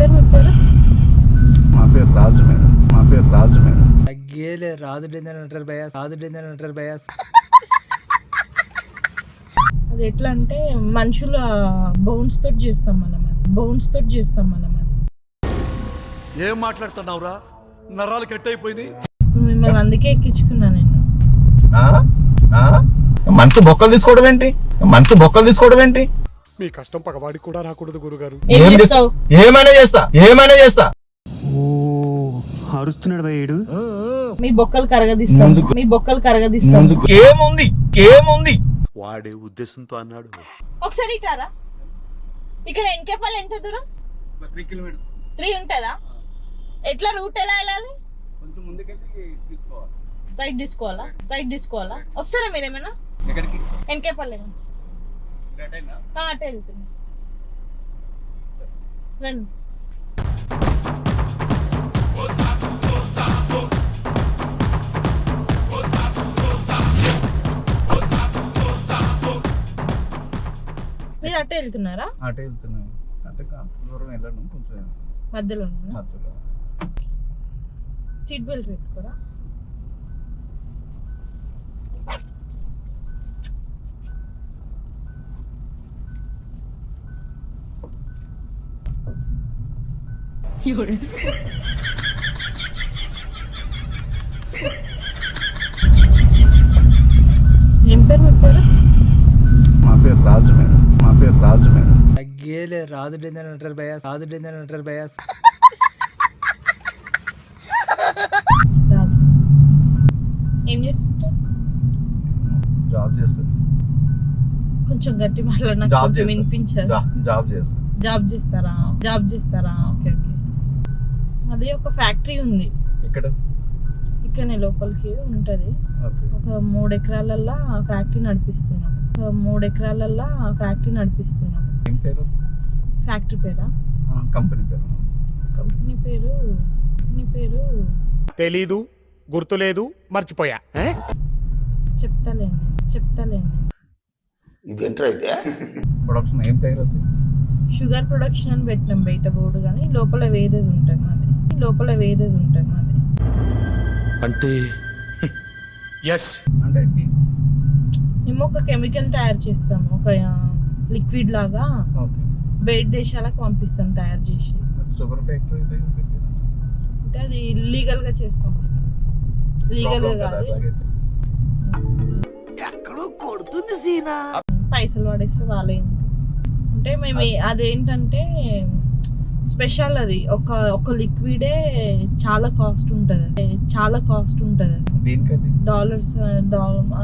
పేరు మీ పేరు? మా పేరు రాజు మేడం. మా పేరు రాజు మేడం. తగ్గేలే రాదు డేంజర్ అంటారు భయ రాదు డేంజర్ అంటారు భయ అది ఎట్లా అంటే మనుషుల బౌన్స్ తోటి చేస్తాం మనం అది. బౌన్స్ తోటి చేస్తాం మనం అది. ఏం మాట్లాడుతున్నావురా? నరాలు కట్ అయిపోయినాయి మిమ్మల్ని అందుకే ఎక్కించుకున్నా నేను. ఆ? ఆ? మనసు బొక్కలు తీసుకోవడం ఏంటి? మనసు బొక్కలు తీసుకోవడం ఏంటి? మీ కష్టం పగవాడికి కూడా రాకూడదు గురుగారు. ఏం ఏమైనా చేస్తా ఏమైనా చేస్తా. ఓ అరుస్తున్నాడు భయ్యుడు మీ బొక్కలు కరగదీస్తాం. ముందుకు. మీ బొక్కలు కరగదీస్తాం. ముందుకు. ఏముంది? ఏముంది? వాడే ఉద్దేశంతో అన్నాడు. ఒకసారి ఇటారా ఇక్కడ ఎన్కేపల్లి ఎంత దూరం? Three kilometres. త్రీ ఉంటుందా? ఎట్లా రూట్ ఎలా వెళ్ళాలి? కొంచెం ముందుకెళ్ళి తీసుకోవాలి. రైట్ తీసుకోవాలా? రైట్ తీసుకోవాలా? వస్తారా మీరేమైనా ఎక్కడికి? ఎన్కేపల్లి ఏమైనా? రైటేనా? ఆ, అటే వెళ్తున్నా. రండి. మీరు అటే వెళ్తున్నారా? అటే వెళ్తున్నాను. అంటే దూరం వెళ్ళను కొంచెం మధ్యలో? మధ్యలో. సీట్ బెల్ట్ పెట్టుకోరా? ఏం పేరు మీ పేరు మా పేరు రాజు మేడం మా పేరు రాజు మేడం తగ్గేలే రాదు డేంజర్ అంటారు భయ రాదు డేంజర్ అంటారు భయ రాజు ఏం చేస్తుంటారు జాబ్ చేస్తాను కొంచెం గట్టి మాట్లాడినా జాబ్ కొంచెం చేస్తా. వినిపించారు జా- జాబ్ చేస్తాను జాబ్ చేస్తారా? జాబ్ చేస్తారా? ఓకే ఓకే అది ఒక ఫ్యాక్టరీ ఉంది. ఇక్కడ ఇక్కడనే లోపలికి ఉంటది. ఒక మూడు ఎకరాలల్లా ఫ్యాక్టరీ నడిపిస్తున్నాం ఒక మూడు ఎకరాలల్లా ఫ్యాక్టరీ నడిపిస్తున్నాం ఏం పేరు? ఫ్యాక్టరీ పేరా? ఆ, కంపెనీ పేరు. కంపెనీ పేరు కంపెనీ పేరు తెలీదు గుర్తులేదు మర్చిపోయా. చెప్తాలేండి చెప్తాలేండి ప్రొడక్షన్ ఏం తయారవుతుంది షుగర్ ప్రొడక్షన్ అని పెట్టినాం బయట బోర్డు కానీ లోపల వేరేది ఉంటుంది మాది. లోపల వేరేది ఉంటుంది మాది అంటే? ఎస్ అంటే? మేము ఒక కెమికల్ తయారు చేస్తాము. ఒక లిక్విడ్ లాగా ఓకే. బయట దేశాలకు పంపిస్తాం తయారు చేసి. Sugar factory? అంటే అది ఇల్లీగల్గా చేస్తాం. లీగల్గా కదా కాదు. అట్లాగైతే. పైసలు పడేస్తే వాళ్ళేం? అంటే మేము అదేంటంటే స్పెషల్ అది. ఒక ఒక లిక్విడే చాలా కాస్ట్ ఉంటుంది. చాలా కాస్ట్ ఉంటుంది. డాలర్స్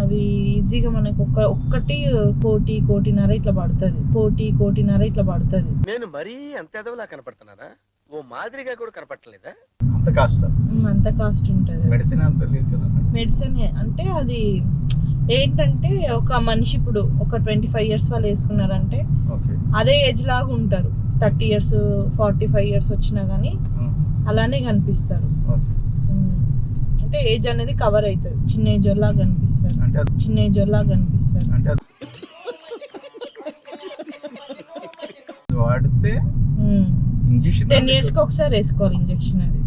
అవి ఈజీగా మనకు ఒక ఒక్కటి కోటి కోటిన్నర ఇట్లా పడుతుంది. కోటి కోటిన్నర ఇట్లా పడుతుంది. నేను మరీ అంత ఎదవలా కనపడుతున్నానా? ఓ మాదిరిగా కూడా కనపడలేదా అంత కాస్ట్? అంత కాస్ట్ ఉంటుంది. మెడిసిన్ అంత లేదు కదా మేడం మెడిసిన్ అంటే అది ఏంటంటే ఒక మనిషి ఇప్పుడు ఒక ట్వంటీ ఫైవ్ ఇయర్స్ వాళ్ళు వేసుకున్నారంటే ఓకే. అదే ఏజ్ లాగా ఉంటారు. Thirty years forty five years వచ్చినా కానీ అలానే కనిపిస్తారు. ఉమ్. అంటే ఏజ్ అనేది కవర్ అవుతుంది చిన్న ఏజ్ లాగా కనిపిస్తారు చిన్న ఏజ్ లాగా కనిపిస్తారు వాడితే ఇంజక్షన్ టెన్ ఇయర్స్కి ఒకసారి వేసుకోవాలి ఇంజెక్షన్ అది.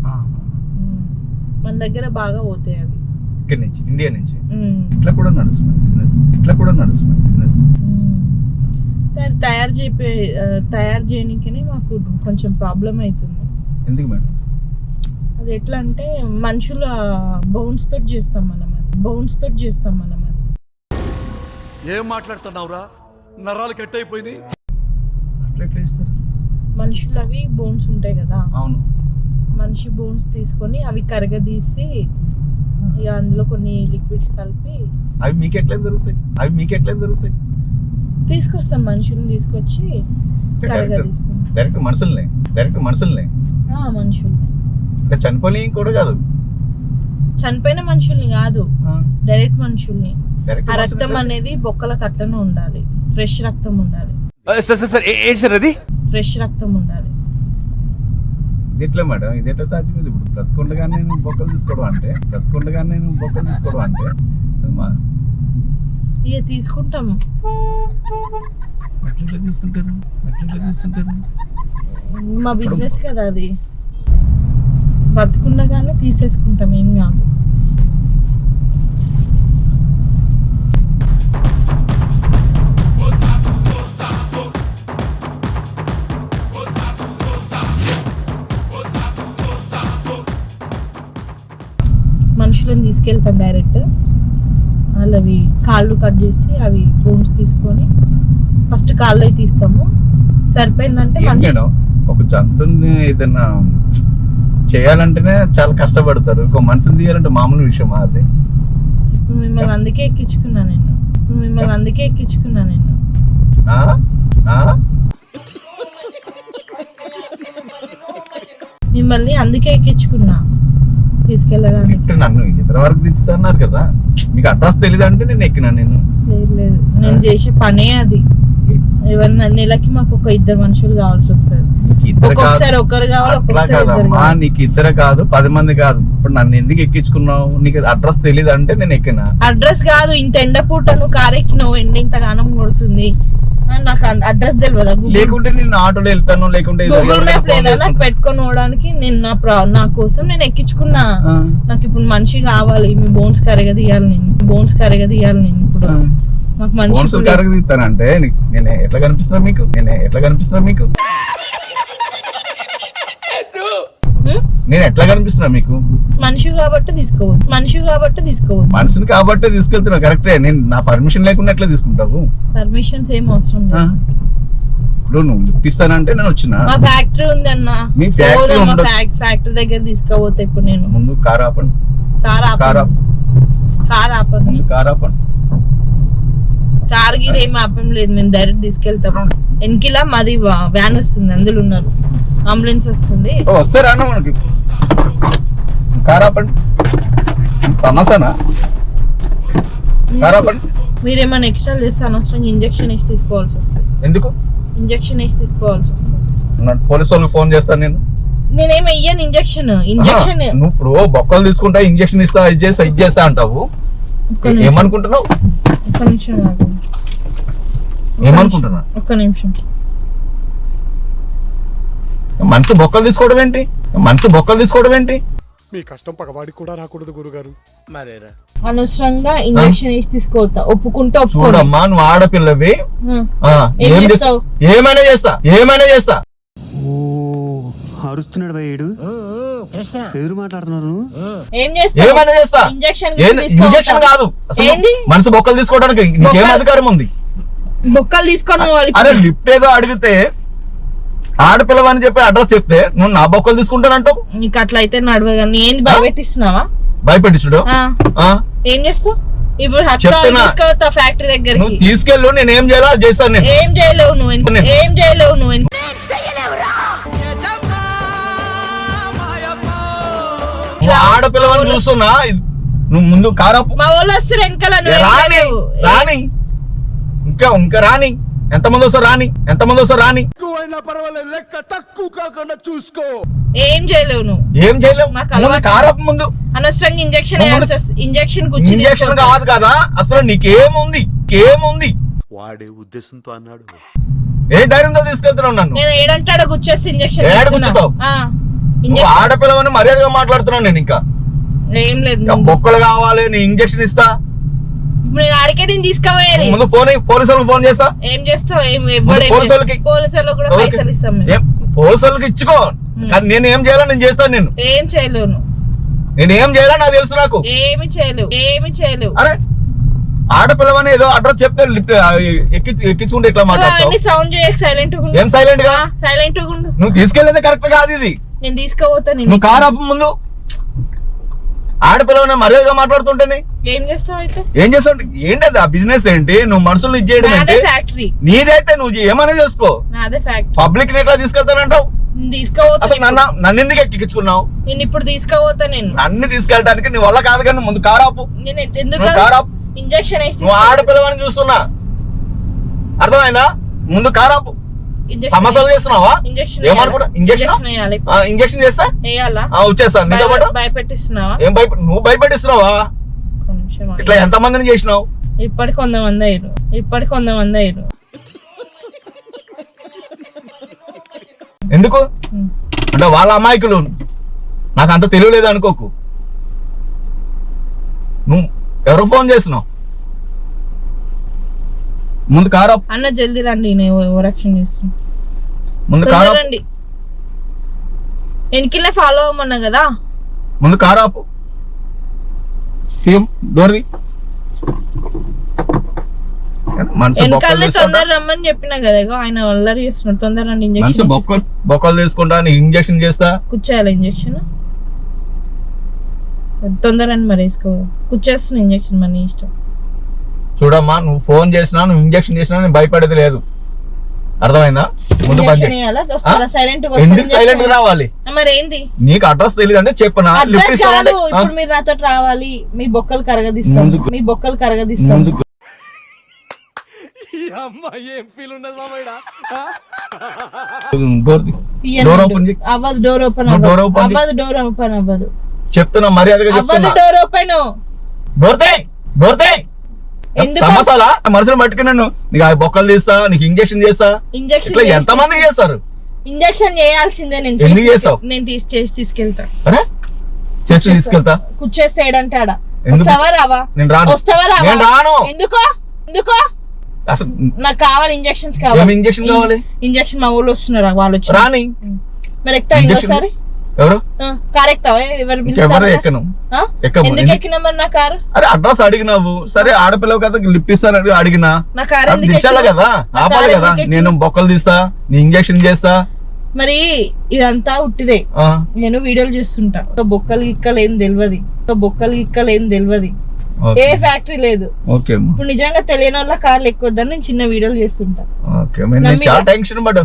మన దగ్గర బాగా పోతాయి అవి. ఇక్కడ నుంచి ఇండియా నుంచి. ఇట్లా కూడా నడుస్తుంది బిజినెస్ ఇట్లా కూడా నడుస్తుంది ఉమ్. అది తయారు చేపే తయారు చేయడానికనే మాకు కొంచెం ప్రాబ్లం అవుతుంది ఎందుకు మేడం? అది ఎట్లా అంటే మనుషుల బౌన్స్ తోటి చేస్తాం మనం అది. బౌన్స్ తోటి చేస్తాం మనం అది. ఏం మాట్లాడుతున్నావురా? నరాలు కట్ ఇస్తారు మనుషులు అవి బోన్స్ ఉంటాయి కదా. అవును. మనిషి బోన్స్ తీసుకొని అవి కరగదీసి ఇక అందులో కొన్ని లిక్విడ్స్ కలిపి అవి మీకు ఎట్లా దొరుకుతాయి? అవి మీకు ఎట్లా దొరుకుతాయి? తీసుకొస్తాం మనుషుల్ని తీసుకొచ్చి డైరెక్ట్ మనుషుల్ని. డైరెక్ట్ మనుషుల్ని. ఆ, మనుషుల్ని. అంటే చనిపోయి కూడా కాదు? చనిపోయిన మనుషుల్ని కాదు. డైరెక్ట్ మనుషుల్ని. ఆ రక్తం అనేది బొక్కలకు అట్లనే ఉండాలి. ఫ్రెష్ రక్తం ఉండాలి. సార్ సార్ సార్ ఏంటి సార్ అది? ఫ్రెష్ రక్తం ఉండాలి. ఇది ఎట్లా మేడం ఇది ఎట్లా సాధ్యం ఇది ఇప్పుడు బ్రతకుండగా నేను బొక్కలు తీసుకోవడం అంటే బ్రతకుండగా నేను బొక్కలు తీసుకోవడం అంటే ఇక తీసుకుంటాం. ఎట్లా తీసుకుంటారు ఎట్లా తీసుకుంటారు. మా బిజినెస్ కదా అది. బతుకుండగానే తీసేసుకుంటాం ఏం కాదు. మనుషులను తీసుకెళ్తాం డైరెక్ట్. వాళ్ళవి కాళ్ళు కట్ చేసి అవి బోన్స్ తీసుకొని ఫస్ట్ కాళ్ళు అవి తీస్తాము. సరిపోయిందంటే మనిషి ఒక జంతువుని ఏదైనా చేయాలంటేనే చాలా కష్టపడతారు. ఒక మనిషిని తీయాలంటే మామూలు విషయం అది? మిమ్మల్ని అందుకే ఎక్కించుకున్నా నేను. మిమ్మల్ని అందుకే ఎక్కించుకున్నా నేను? మిమ్మల్ని అందుకే ఎక్కించుకున్నా. తీసుకెళ్ళడానికి. నన్ను ఇద్దరు వరకు దించుతున్నారు కదా? మీకు అడ్రస్ తెలియదు అంటే నేను ఎక్కినా నేను. లేదు లేదు. నేను చేసే పనే అది. ఎవరన్నా నెలకి మాకు ఒక ఇద్దరు మనుషులు కావాల్సి కాదు. ఒక్కొక్కసారి ఒకరు కావాలి ఒక్కొక్కసారి నీకు ఇద్దరు కాదు పది మంది కాదు. ఇప్పుడు నన్ను ఎందుకు ఎక్కించుకున్నావు? నీకు అడ్రస్ తెలియదు అంటే నేను ఎక్కినా. అడ్రస్ కాదు ఇంత ఎండ పూట నువ్వు కారు ఎక్కినావు ఎండ ఇంత గానం కొడుతుంది. నాకు అడ్రస్ తెలియదా లేకుంటే నేను ఆటోలో వెళ్తాను లేకుంటే గూగుల్ మ్యాప్ లేదా? నాకు. పెట్టుకొని పోవడానికి నేను నా ప్రా- నా కోసం నేను ఎక్కించుకున్నా. నాకు ఇప్పుడు మనిషి కావాలి మీ బోన్స్ కరగదీయాలి నేను. బోన్స్ కరగదీయాలి నేను ఇప్పుడు. మాకు మనిషి తీస్తానంటే నీ- నేను ఎట్లా కనిపిస్తున్నా మీకు? నేను ఎట్లా కనిపిస్తున్నా మీకు? నేను ఎట్లా కనిపిస్తున్నా మీకు? మనిషి కాబట్టి తీసుకోవద్దు మనిషి కాబట్టి తీసుకోవద్దు మనిషిని కాబట్టే తీసుకెళ్తున్నా కరెక్టే. నేను నా పర్మిషన్ లేకుండా ఎట్లా తీసుకుంటావు? పర్మిషన్స్ ఏం అవసరం? లేదు. ఇప్పుడు నువ్వు లిఫ్ట్ ఇస్తానంటే నేను వచ్చిన? మా ఫ్యాక్టరీ ఉంది అన్న మీ factory పోదాం, మా ఉండదు. ఫ్యాక్- ఫ్యాక్టరీ దగ్గర తీసుకోపోతే ఇప్పుడు నేను. ముందు కార్ ఆపండి. కార్ ఆపండి. ఆప కార్ ఆపండి. ముందు కార్ ఆపండి. కార్ గిర్ ఏం ఆపం లేదు మేము డైరెక్ట్ తీసుకెళ్తాం. వెనకిలా మాది వ్యాన్ వస్తుంది అందులో ఉన్నారు. అంబులెన్స్ వస్తుంది. ఓ, వస్తే రానా మనకి? కార్ ఆపండి. తమాసానా కార్ ఆపండి. మీరేమైనా ఎక్స్ట్రా చేస్తే అనవసరంగా ఇంజక్షన్ వేసి తీసుకోవాల్సి వస్తుంది. ఎందుకు? ఇంజక్షన్ వేసి తీసుకోవాల్సి వస్తుంది. పోలీసు వాళ్ళకి ఫోన్ చేస్తాను నేను. నేనేం వెయ్యను ఇంజక్షన్ ఇంజక్షన్. నువ్వు ఇప్పుడు బొక్కలు తీసుకుంటా ఇంజక్షన్ ఇస్తా ఇది చేస్తా ఇది చేస్తా అంటావు? ఏమనుకుంటున్నావు? ఒక్క నిమిషం. ఏమనుకుంటున్నా? ఒక్క నిమిషం. మనసు బొక్కలు తీసుకోవడం ఏంటి? మనసు బొక్కలు తీసుకోవడం ఏంటి? మీ కష్టం పగవాడికి కూడా రాకూడదు గురుగారు. మరేరా? అనవసరంగా ఇంజక్షన్ వేసి తీసుకోవద్దా? ఒప్పుకుంటే చూడమ్మా నువ్వు ఆడపిల్లవి. ఆ, ఏం ఏం చేస్తా? చేస్తావు? ఏమైనా చేస్తా ఏమైనా చేస్తా. ఓ అరుస్తున్నాడు ఎదురు మాట్లాడుతున్నారు ఏం చేస్తా? ఇంజక్షన్ ఇంజక్షన్ కాదు. మనసు బొక్కలు తీసుకోవడానికి నీకేం అధికారం ఉంది? బొక్కలు తీసుకొని పోవాలి అరే. లిఫ్ట్ ఏదో అడిగితే ఆడపిల్లవని చెప్పి అడ్రస్ చెప్తే నువ్వు నా బొక్కలు తీసుకుంటానంటావు? నీకు అట్లా అయితే నడవగానే ఏంది భయపెట్టిస్తున్నావా? భయపెట్టించుడు ఆ? ఏం చేస్తావు? ఇప్పుడు. తీసుకోవద్దా ఫ్యాక్టరీ నువ్వు దగ్గరికి తీసుకెళ్ళు నేను ఏం చేయాలో చేస్తాను నేను. ఏం చేయలేవు నువ్వు ఏం చేయలేవు నువ్వు నువ్వు ఆడపిల్లవని చూస్తున్నా నువ్వు ముందు కారాపు. మా వాళ్ళు వస్తారు వెనకాల రాని. రాని ఇంకా ఇంకా రాని ఎంతమంది వస్తారు రాని ఎంతమంది వస్తారు రాని. పర్వాలేదు లెక్క తక్కువ కాకుండా చూసుకో. ఏం చేయలేవు నువ్వు. ఏం చేయలేవు? నాకు ముందు అలవాటు. కారాపు ముందు. అనవసరంగా ఇంజక్షన్ ఇంజక్షన్ ఇంజక్షన్. కాదు కదా అసలు నీకేముంది? ఏముంది వాడే ఉద్దేశంతో అన్నాడు. ఏ ధైర్యంతో తీసుకెళ్తున్నావు నన్ను? నేను ఏడంటాడో గుచ్చేసి ఇంజక్షన్ ఏడ. గుచ్చుతావు? ఆడపిల్లవని మర్యాదగా మాట్లాడుతున్నావు నేను ఇంకా. ఏం లేదు. బొక్కలు కావాలి నీ ఇంజక్షన్ ఇస్తా. ఇప్పుడు నేను ఆడికే నేను తీసుకుపోయేది. ముందు ఫోన్ పోలీసులకు ఫోన్ చేస్తా. ఏం చేస్తావు? ఏం ఎవ్వడు ఏం పోలీసు వాళ్ళకి- చేస్తావు? పోలీసు వాళ్ళకి కూడా? పైసలు ఇస్తాం మేము. పోలీసులకు ఇచ్చుకో. కానీ నేను ఏం చేయాలో నేను చేస్తాను నేను ఏం చేయలేవు నువ్వు నేను ఏం చేయాలో నాకు తెలుసు నాకు. ఏమి చేయలేవు. ఏమి చేయలేవు. అరే ఆడపిల్లవని ఏదో అడ్రస్ చెప్తే ఎక్కించు ఎక్కించుకుంటే ఇట్లా మాట్లాడతావు? అవన్నీ సౌండ్ చేయక సైలెంట్ ఏం సైలెంట్గా? సైలెంట్ ఉండు. నువ్వు తీసుకెళ్ళేదే కరెక్ట్ కాదు ఇది. నేను తీసుకోపోతా నేను నువ్వు కారు ఆపు ముందు. ఆడపిల్లవని మర్యాదగా మాట్లాడుతుంటేనే ఏం చేస్తావు అయితే? ఏం చేస్తావు? ఏంటి అది ఆ బిజినెస్ ఏంటి? నువ్వు మనుషులు ఇచ్చేయడం నాదే ఏంటి? ఫ్యాక్టరీ నీదైతే నువ్వు ఏమైనా చేసుకో. నాదే ఫ్యాక్టరీ పబ్లిక్ని ఎట్లా తీసుకెళ్తానంటావు? అసలు నన్ను నన్ను ఎందుకు ఎక్కించుకున్నావు నేను ఇప్పుడు తీసుకోపోతా నేను. నన్ను తీసుకెళ్ళడానికి నీ వల్ల కాదు కానీ ముందు కారు ఆపు. నేను ఎట్- ఎందుకు నువ్వు కారు ఆపు. ఇంజక్షన్ వేసి నువ్వు ఆడపిల్లవని చూస్తున్నా. అర్థమైందా? ముందు కారు ఆపు. సమస్యలు చేస్తున్నావా? ఇంజక్షన్ ఏమనుకుంటా? ఇంజక్షన్? ఇంజక్షన్ చేస్తా? వచ్చేస్తాను నీతో పాటు? భయ- భయపెట్టిస్తున్నావా? ఏం భయప నువ్వు భయపెట్టిస్తున్నావా. ఇట్లా ఎంత మందిని చేసినావు? ఇప్పటికి కొంతమంది అయ్యారు. ఇప్పటికి కొంతమంది అయ్యారు. ఎందుకు. అంటే వాళ్ళ అమాయకులు. నాకు అంత తెలియలేదు అనుకోకు. నువ్వు ఎవరు ఫోన్ చేసినావు ముందు కారు. అన్న జల్దీ రండి నేను ఓవరాక్షన్ చేస్తున్నా. ముందు కారు. రండి వెనకిలే ఫాలో అవ్వమన్నా కదా? ముందు కారు ఆపు. డోర్ది రమ్మని చెప్పినా కదా ఆయన అల్లరి చేస్తున్నాడు. తొందర ఇంజక్షన్ బొక్కలు తీసుకుంటా ఇంజక్షన్ చేస్తా. కూర్చోయాలి ఇంజక్షన్ సరే తొందర రండి మరి వేసుకో కూర్చేస్తున్నా ఇంజక్షన్ మరి నీ ఇష్టం. చూడమ్మా నువ్వు ఫోన్ చేసినా నువ్వు ఇంజక్షన్ చేసినా నేను భయపడేది లేదు. అర్థమైందా? ముందు ఎందుకు సైలెంట్గా రావాలి? మరి ఏంది? నీకు అడ్రస్ తెలియదు అంటే చెప్పనా లిఫ్ట్ ఇప్పుడు మీరు నాతో రావాలి. మీ బొక్కలు కరగదీస్తాను. మీ బొక్కలు కరగదీస్తాను డోర్ ఓపెన్. అవ్వదు డోర్ ఓపెన్ డోర్ అవ్వదు. ఓపెన్ చేయి. అవ్వదు డోర్ ఓపెన్ అవ్వదు. చెప్తున్నా మర్యాదగా డోర్ ఓపెన్ డోర్ తేయ్ డోర్ తేయ్ ఎందుకు? సమస్యలా మనసులో పట్టుకుని నన్ను. నీకు ఆ బొక్కలు తీస్తా నీకు ఇంజక్షన్ చేస్తా. ఇంజక్షన్ ఇట్లా ఎంత మంది చేస్తారు? ఇంజక్షన్ చేయాల్సిందే నేను ఎందుకు చేసి- చేసావు? నేను తీసి చేసి తీసుకెళ్తా. అరే? చేసి తీసుకెళ్తా? ఎందుకు? వస్తావా రావా? నేను రాను. వస్తావా రావా? నేను రాను. ఎందుకో? ఎందుకో? అసలు నాకు కావాలి ఇంజక్షన్స్ కావాలి. ఇంజక్షన్ కావాలి? ఇంజక్షన్ మా ఊళ్ళో వస్తున్నారు? వాళ్ళు వచ్చి రాని. మరి ఎక్కుతా ఇంజక్షన్ ఇంకోసారి ఎవరు? కార్ ఎక్కుతావా? ఎక్కను. ఎందుకు? ఎక్కినా మరి నా కారు? అరే అడ్రస్ అడిగినావు. సరే ఆడపిల్లవు కదా ఇస్తానని అడిగినా. ఎక్కినావు? కదా? ఆపాలి కదా? నేను బొక్కలు తీస్తా నీ ఇంజక్షన్ చేస్తా. మరి ఇదంతా ఉట్టిదే. నేను వీడియోలు చేస్తుంటా. ఒక బొక్కలు గిక్కలు ఏం తెలియదు బొక్కలు గిక్కలు ఏం తెలియదు. ఏ ఫ్యాక్టరీ లేదు. ఇప్పుడు నిజంగా తెలియని వాళ్ళ కార్లు ఎక్కువద్దని నేను చిన్న వీడియోలు చేస్తుంటా? చాలా టెన్షన్ పడ్డా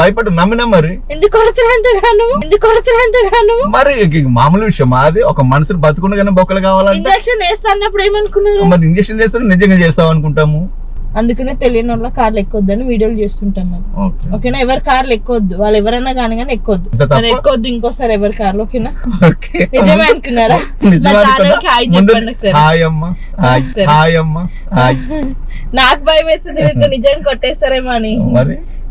భయపడి నమ్మినా మరి? ఎందుకు కొడుతున్నా ఎంతగాను ఎందుకు కొడుతున్నా ఎంతగాను మరి మామూలు విషయం అది? ఒక మనుషులు బతుకుండగానే బొక్కలు కావాలంటే? ఇంజక్షన్ వేస్తా అన్నప్పుడు ఏమనుకున్నారు? మరి ఇంజక్షన్ చేస్తే నిజంగా చేస్తావు అనుకుంటాము. అందుకనే తెలియని వాళ్ళ కార్లు ఎక్కొద్దని వీడియోలు చేస్తుంటాం మేము. ఓకే. ఓకేనా? ఎవరి కార్లు ఎక్కొద్దు? వాళ్ళు ఎవరైనా కానీ కానీ ఎక్కొద్దు ఎక్కొద్దు ఇంకోసారి ఎవరి కార్లు ఓకేనా? ఓకే. నిజమే అనుకున్నారా? నాకు భయం వేస్తుంది నిజంగా కొట్టేస్తారేమో అని.